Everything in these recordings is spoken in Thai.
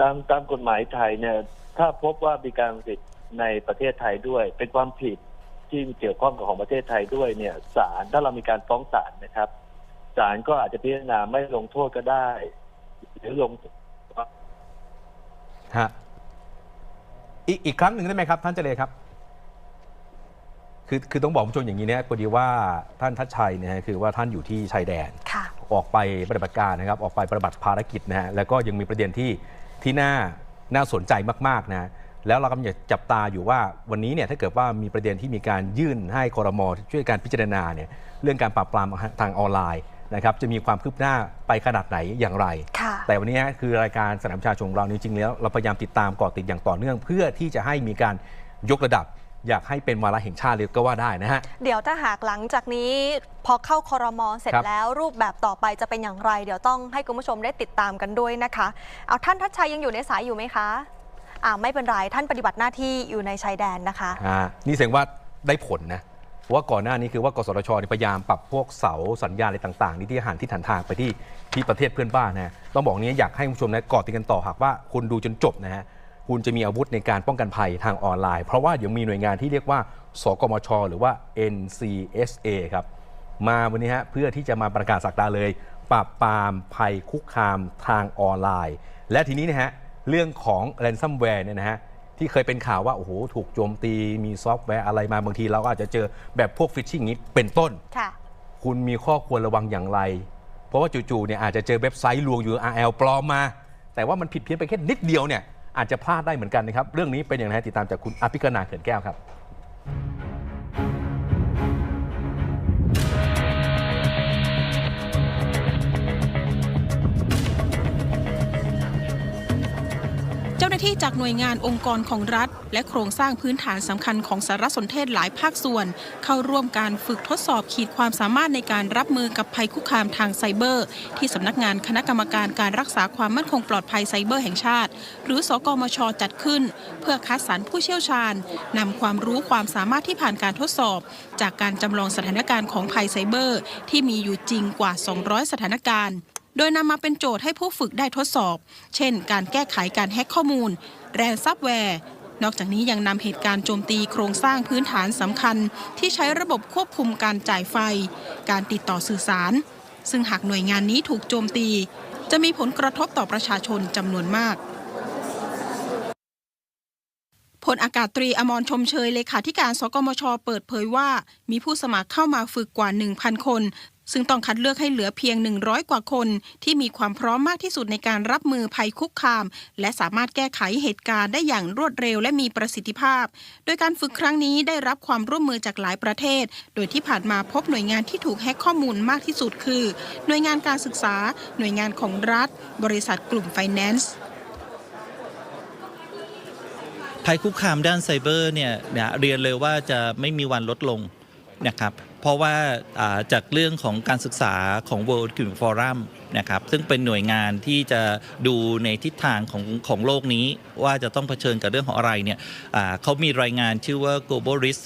ตามตามกฎหมายไทยเนี่ย ถ้าพบว่ามีการผิดในประเทศไทยด้วย เป็นความผิดที่เกี่ยวข้องกับของประเทศไทยด้วยเนี่ยศาลถ้าเรามีการฟ้องศาลนะครับศาลก็อาจจะพิจารณาไม่ลงโทษก็ได้ หรือลงฮะอีกอีกครั้งหนึ่งได้ไหมครับ ท่านเจเลครับ คือคือต้องบอกคุณผู้ชมอย่างนี้เนี่ยพอดีว่าท่านทัชชัยเนี่ยฮะคือว่าท่านอยู่ที่ชายแดนค่ะออกไปปฏิบัติการนะครับ ออกไปปฏิบัติภารกิจนะฮะแล้วก็ยังมีประเด็นที่ ที่น่าน่าสนใจมากๆนะแล้วเรากำลังจะจับตาอยู่ว่าวันนี้เนี่ยถ้าเกิดว่ามีประเด็นที่มีการยื่นให้คอรมอช่วยการพิจารณาเนี่ยเรื่องการปราบปรามทางออนไลน์นะครับจะมีความคืบหน้าไปขนาดไหนอย่างไรค่ะแต่วันนี้คือรายการสนามประชาชนของเราจริงๆแล้วเราพยายามติดตามเกาะติดอย่างต่อเนื่อง เพื่อที่จะให้มีการยกระดับ อยากให้เป็นวาระแห่งชาติเลยก็ว่าได้นะฮะ เดี๋ยวถ้าหากหลังจากนี้พอเข้าคอรมอเสร็จครับแล้วรูปแบบต่อไปจะเป็นอย่างไร เดี๋ยวต้องให้คุณผู้ชมได้ติดตามกันด้วยนะคะ เอาท่านทัชชัยยังอยู่ในสายอยู่ไหมคะอ่าไม่เป็นไรท่านปฏิบัติหน้าที่อยู่ในชายแดนนะคะอ่านี่แสดงว่าได้ผลนะเพราะว่าก่อนหน้านี้คือว่ากสทชเนี่ยพยายามปรับพวกเสาสัญญาณอะไรต่างๆนี่ที่หันที่หันทางไปที่ที่ประเทศเพื่อนบ้านนะต้องบอกนี้อยากให้คุณผู้ชมนะเกาะติดกันต่อหากว่าคุณดูจนจบนะฮะ คุณจะมีอาวุธในการป้องกันภัยทางออนไลน์ เพราะว่าเดี๋ยวมีหน่วยงานที่เรียกว่า สกมช หรือว่า NCSA ครับ มาวันนี้ฮะเพื่อที่จะมาประกาศสักดาเลย ปราบปรามภัยคุกคามทางออนไลน์ และทีนี้นะฮะเรื่องของ ransomware เนี่ยนะฮะที่เคยเป็นข่าวว่า โอ้โห ถูกโจมตีมีซอฟต์แวร์อะไรมาบางทีเราก็อาจจะเจอแบบพวกฟิชชิงนี้เป็นต้นค่ะคุณมีข้อควรระวังอย่างไร เพราะว่าจู่ๆเนี่ยอาจจะเจอเว็บไซต์ลวง URL ปลอมมา แต่ว่ามันผิดเพี้ยนไปแค่นิดเดียวเนี่ย อาจจะพลาดได้เหมือนกันนะครับ เรื่องนี้เป็นอย่างไรติดตามจากคุณอภิกนาเขื่อนแก้วครับ จ้าหน้าที่จากหน่วยงานองค์กรของรัฐ และโครงสร้างพื้นฐานสำคัญของสารสนเทศหลายภาคส่วน เข้าร่วมการฝึกทดสอบขีดความสามารถในการรับมือกับภัยคุกคามทางไซเบอร์ ที่สำนักงานคณะกรรมการการรักษาความมั่นคงปลอดภัยไซเบอร์แห่งชาติ หรือสกมช จัดขึ้น เพื่อคัดสรรผู้เชี่ยวชาญนำความรู้ความสามารถที่ผ่านการทดสอบ จากการจำลองสถานการณ์ของภัยไซเบอร์ ที่มีอยู่จริงกว่า 200 สถานการณ์ โดยนำมาเป็นโจทย์ให้ผู้ฝึกได้ทดสอบ เช่น การแก้ไขการแฮ็กข้อมูล แรนซับแวร์ นอกจากนี้ยังนำเหตุการณ์โจมตีโครงสร้างพื้นฐานสำคัญ ที่ใช้ระบบควบคุมการจ่ายไฟ การติดต่อสื่อสาร ซึ่งหากหน่วยงานนี้ถูกโจมตี จะมีผลกระทบต่อประชาชนจำนวนมากพลอากาศตรีอมรชมเชยเลขาธิการสกมช เปิดเผยว่า มีผู้สมัครเข้ามาฝึกกว่า 1,000 คน ซึ่งต้องคัดเลือกให้เหลือเพียง 100 กว่าคน ที่มีความพร้อมมากที่สุดในการรับมือภัยคุกคาม และสามารถแก้ไขเหตุการณ์ได้อย่างรวดเร็วและมีประสิทธิภาพ โดยการฝึกครั้งนี้ได้รับความร่วมมือจากหลายประเทศ โดยที่ผ่านมาพบหน่วยงานที่ถูกแฮ็กข้อมูลมากที่สุดคือ หน่วยงานการศึกษา หน่วยงานของรัฐ บริษัทกลุ่มไฟแนนซ์ภัยคุกคามด้านไซเบอร์เนี่ยนะเรียนเลยว่าจะไม่มีวันลดลง นะครับเพราะว่าจากเรื่องของการศึกษาของ World Economic Forum นะครับซึ่งเป็นหน่วยงานที่จะดูในทิศทางของของโลกนี้ว่าจะต้องเผชิญกับเรื่องของอะไรเนี่ยเขามีรายงานชื่อว่า Global Risk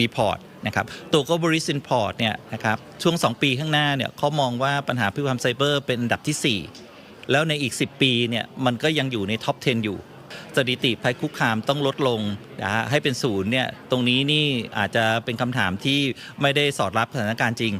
Report นะครับตัว Global Risk Report เนี่ยนะครับช่วง 2 ปีข้างหน้าเนี่ยเขามองว่าปัญหาภัยคุกคามไซเบอร์เป็นอันดับที่ 4 แล้วในอีก 10 ปีเนี่ยมันก็ยังอยู่ในท็อป 10 อยู่ สถิติภัยคุกคามต้องลดลงนะฮะให้เป็นศูนย์เนี่ยตรงนี้นี่อาจจะเป็นคำถามที่ไม่ได้สอดรับสถานการณ์จริง